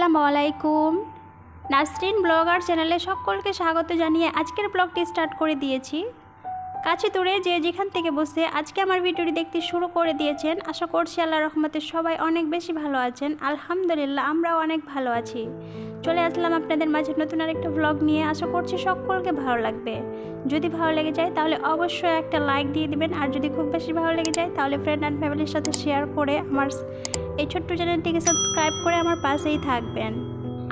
আসসালামু আলাইকুম নাসরিন ব্লগার চ্যানেলে সকলকে স্বাগত জানিয়ে আজকের ব্লগটি স্টার্ট করে দিয়েছি। কাছে দূরে যে যেখান থেকে বসে আজকে আমার ভিডিওটি দেখতে শুরু করে দিয়েছেন, আশা করছি আল্লাহ রহমতে সবাই অনেক বেশি ভালো আছেন। আলহামদুলিল্লাহ, আমরাও অনেক ভালো আছি। চলে আসলাম আপনাদের মাঝে নতুন আরেকটা ব্লগ নিয়ে। আশা করছি সকলকে ভালো লাগবে। যদি ভালো লেগে যায় তাহলে অবশ্যই একটা লাইক দিয়ে দিবেন। আর যদি খুব বেশি ভালো লেগে যায় তাহলে ফ্রেন্ড অ্যান্ড ফ্যামিলির সাথে শেয়ার করে আমার এই ছোট্ট চ্যানেলটিকে সাবস্ক্রাইব করে আমার পাশেই থাকবেন।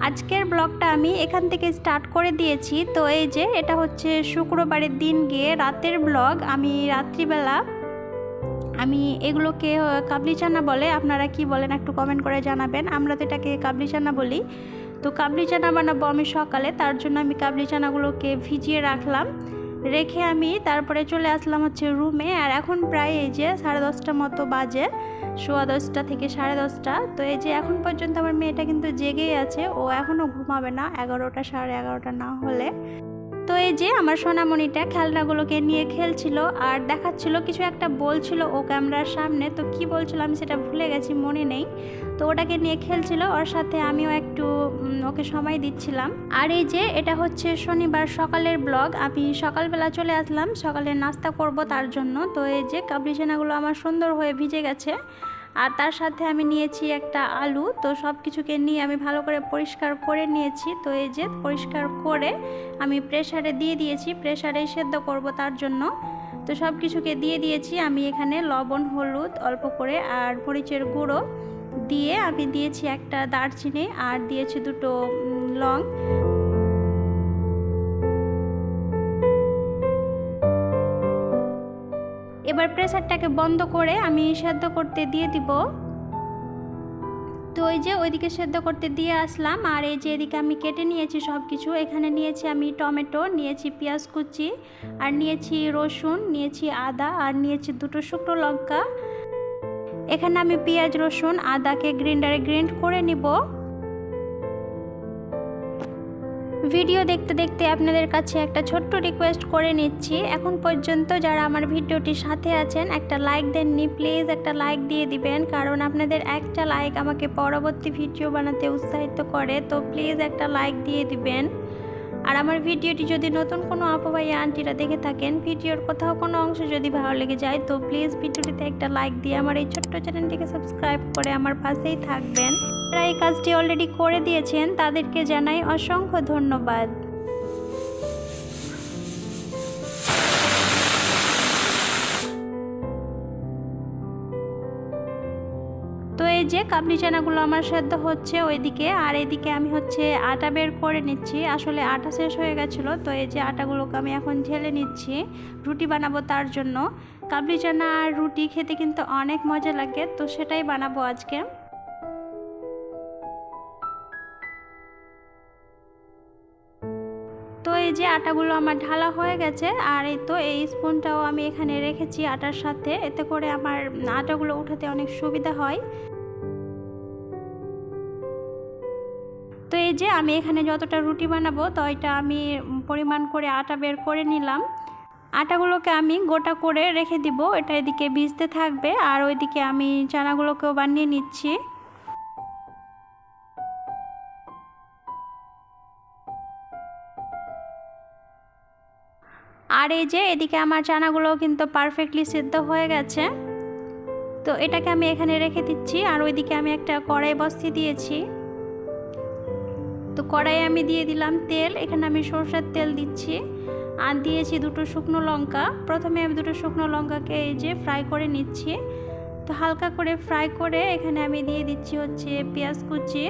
আজকের ব্লগটা আমি এখান থেকে স্টার্ট করে দিয়েছি। তো এই যে, এটা হচ্ছে শুক্রবারের দিন গিয়ে রাতের ব্লগ। আমি রাত্রিবেলা, আমি এগুলোকে কাবলি চানা বলে, আপনারা কি বলেন একটু কমেন্ট করে জানাবেন। আমরা তো এটাকে কাবলি চানা বলি। তো কাবলি চানা বানাবো আমি সকালে, তার জন্য আমি কাবলি চানাগুলোকে ভিজিয়ে রাখলাম। রেখে আমি তারপরে চলে আসলাম হচ্ছে রুমে আর এখন প্রায় এই যে সাড়ে দশটা মতো বাজে, সোয়া দশটা থেকে সাড়ে দশটা। তো এই যে এখন পর্যন্ত আমার মেয়েটা কিন্তু জেগেই আছে। ও এখনও ঘুমাবে না, এগারোটা, সাড়ে এগারোটা না হলে। তো এই যে আমার সোনামণিটা খেলনাগুলোকে নিয়ে খেলছিল আর দেখাচ্ছিল, কিছু একটা বলছিল ও ক্যামেরার সামনে। তো কি বলছিল আমি সেটা ভুলে গেছি, মনে নেই। তো ওটাকে নিয়ে খেলছিল, ওর সাথে আমিও একটু ওকে সময় দিচ্ছিলাম। আর এই যে এটা হচ্ছে শনিবার সকালের ব্লগ, আমি সকালবেলা চলে আসলাম, সকালে নাস্তা করব তার জন্য। তো এই যে কাবলি চানাগুলো আমার সুন্দর হয়ে ভিজে গেছে। আর তার সাথে আমি নিয়েছি একটা আলু। তো সব কিছুকে নিয়ে আমি ভালো করে পরিষ্কার করে নিয়েছি। তো এই যে পরিষ্কার করে আমি প্রেসারে দিয়ে দিয়েছি। প্রেসারে সেদ্ধ করব তার জন্য। তো সব কিছুকে দিয়ে দিয়েছি। আমি এখানে লবণ, হলুদ অল্প করে আর মরিচের গুঁড়ো দিয়ে আমি দিয়েছি একটা দারচিনি আর দিয়েছি দুটো লং। এবার প্রেসারটাকে বন্ধ করে আমি সেদ্ধ করতে দিয়ে দিব। তো ওই যে ওইদিকে সেদ্ধ করতে দিয়ে আসলাম, আর এই যে এদিকে আমি কেটে নিয়েছি সব কিছু এখানে নিয়েছি আমি টমেটো, নিয়েছি পেঁয়াজ কুচি, আর নিয়েছি রসুন, নিয়েছি আদা, আর নিয়েছি দুটো শুকনো লঙ্কা। এখানে আমি পেঁয়াজ, রসুন, আদাকে গ্রিন্ডারে গ্রিন্ড করে নিব। ভিডিও দেখতে দেখতে আপনাদের কাছে একটা ছোট্ট রিকোয়েস্ট করে নিচ্ছি। এখন পর্যন্ত যারা আমার ভিডিওটির সাথে আছেন, একটা লাইক দেননি প্লিজ একটা লাইক দিয়ে দিবেন, কারণ আপনাদের একটা লাইক আমাকে পরবর্তী ভিডিও বানাতে উৎসাহিত করে, তো প্লিজ একটা লাইক দিয়ে দিবেন। আর আমার ভিডিওটি যদি নতুন কোনো আপু ভাই আন্টিরা দেখে থাকেন, ভিডিওর কোথাও কোনো অংশ যদি ভালো লেগে যায়, তো প্লিজ ভিডিওটিতে একটা লাইক দিয়ে আমার এই ছোট্ট চ্যানেলটিকে সাবস্ক্রাইব করে আমার পাশেই থাকবেন। যারা এই কাজটি অলরেডি করে দিয়েছেন, তাদেরকে জানাই অসংখ্য ধন্যবাদ। তো এই যে কাবলি চানাগুলো আমার সেদ্ধ হচ্ছে ওইদিকে, আর এদিকে আমি হচ্ছে আটা বের করে নিচ্ছি। আসলে আটা শেষ হয়ে গেছিল, তো এই যে আটাগুলোকে আমি এখন ঝেলে নিচ্ছি। রুটি বানাবো তার জন্য। কাবলি চানা আর রুটি খেতে কিন্তু অনেক মজা লাগে, তো সেটাই বানাবো আজকে। যে আটাগুলো আমার ঢালা হয়ে গেছে, আর এই তো এই স্পুনটাও আমি এখানে রেখেছি আটার সাথে। এতে করে আমার আটাগুলো উঠাতে অনেক সুবিধা হয়। তো এই যে আমি এখানে যতটা রুটি বানাবো, তো এটা আমি পরিমাণ করে আটা বের করে নিলাম। আটাগুলোকে আমি গোটা করে রেখে দিব। এটা এদিকে ভিজতে থাকবে, আর ওইদিকে আমি চানাগুলোকেও বানিয়ে নিচ্ছি। আর এই যে এদিকে আমার চানাগুলো কিন্তু পারফেক্টলি সিদ্ধ হয়ে গেছে। তো এটাকে আমি এখানে রেখে দিচ্ছি আর ওইদিকে আমি একটা কড়াই বস্তি দিয়েছি। তো কড়াই আমি দিয়ে দিলাম তেল, এখানে আমি সরষের তেল দিচ্ছি। আর দিয়েছি দুটো শুকনো লঙ্কা। প্রথমে আমি দুটো শুকনো লঙ্কাকে এই যে ফ্রাই করে নিচ্ছি। তো হালকা করে ফ্রাই করে এখানে আমি দিয়ে দিচ্ছি হচ্ছে পেঁয়াজ কুচি।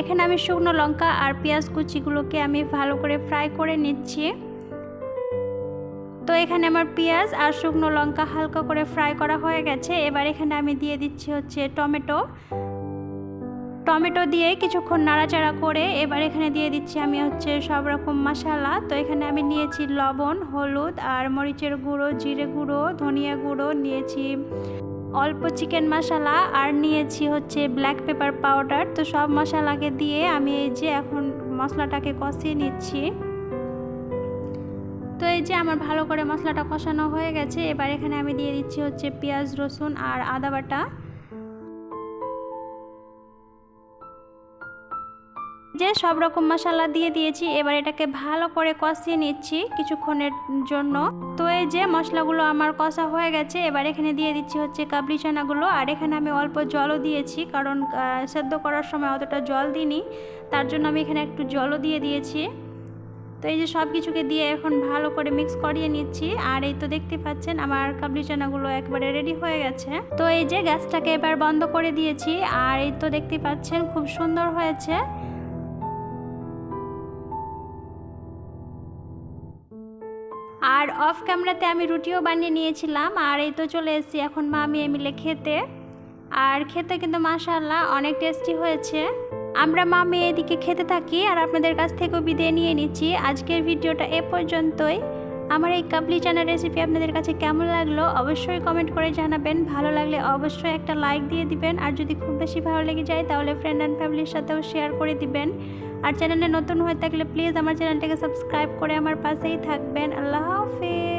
এখানে আমি শুকনো লঙ্কা আর পেঁয়াজ কুচিগুলোকে আমি ভালো করে ফ্রাই করে নিচ্ছি। তো এখানে আমার পেঁয়াজ আর শুকনো লঙ্কা হালকা করে ফ্রাই করা হয়ে গেছে। এবার এখানে আমি দিয়ে দিচ্ছি হচ্ছে টমেটো। টমেটো দিয়ে কিছুক্ষণ নাড়াচাড়া করে এবার এখানে দিয়ে দিচ্ছি আমি হচ্ছে সব রকম মশলা। তো এখানে আমি নিয়েছি লবণ, হলুদ আর মরিচের গুঁড়ো, জিরে গুঁড়ো, ধনিয়া গুঁড়ো নিয়েছি। অল্প চিকেন মশলা আর নিয়েছি হচ্ছে ব্ল্যাক পেপার পাউডার তো সব মশলাকে দিয়ে আমি এই যে এখন মশলাটাকে কষিয়ে নিচ্ছি। তো এই যে আমার ভালো করে মশলাটা কষানো হয়ে গেছে। এবার এখানে আমি দিয়ে দিচ্ছি হচ্ছে পেঁয়াজ রসুন আর আদা বাটা। যে সব রকম মশলা দিয়ে দিয়েছি, এবার এটাকে ভালো করে কষিয়ে নিচ্ছি কিছুক্ষণের জন্য। তো এই যে মশলাগুলো আমার কষা হয়ে গেছে, এবার এখানে দিয়ে দিচ্ছি হচ্ছে কাবলি চানাগুলো। আর এখানে আমি অল্প জলও দিয়েছি, কারণ সেদ্ধ করার সময় অতটা জল দিইনি। তার জন্য আমি এখানে একটু জলও দিয়ে দিয়েছি। তো এই যে সব কিছুকে দিয়ে এখন ভালো করে মিক্স করিয়ে নিচ্ছি। আর এই তো দেখতে পাচ্ছেন, আমার কাবলি চানাগুলো একবারে রেডি হয়ে গেছে। তো এই যে গ্যাসটাকে এবার বন্ধ করে দিয়েছি। আর এই তো দেখতে পাচ্ছেন, খুব সুন্দর হয়েছে। আর অফ ক্যামেরাতে আমি রুটিও বানিয়ে নিয়েছিলাম, আর এই তো চলে এসেছি এখন মা আমি মিলে খেতে। আর খেতে কিন্তু মাশাল্লাহ অনেক টেস্টি হয়েছে। আমরা মা মেয়ে এদিকে খেতে থাকি, আর আপনাদের কাছ থেকেও বিদায় নিয়ে নিচ্ছি। আজকের ভিডিওটা এ পর্যন্তই। আমার এই কাবলি চানা রেসিপি আপনাদের কাছে কেমন লাগল অবশ্যই কমেন্ট করে জানাবেন। ভালো লাগলে অবশ্যই একটা লাইক দিয়ে দিবেন, আর যদি খুব বেশি ভালো লেগে যায় তাহলে ফ্রেন্ড অ্যান্ড ফ্যামিলির সাথেও শেয়ার করে দিবেন। আর চ্যানেলে নতুন হয়ে থাকলে প্লিজ আমার চ্যানেলটাকে সাবস্ক্রাইব করে আমার পাশেই থাকবেন। আল্লাহ হাফিজ।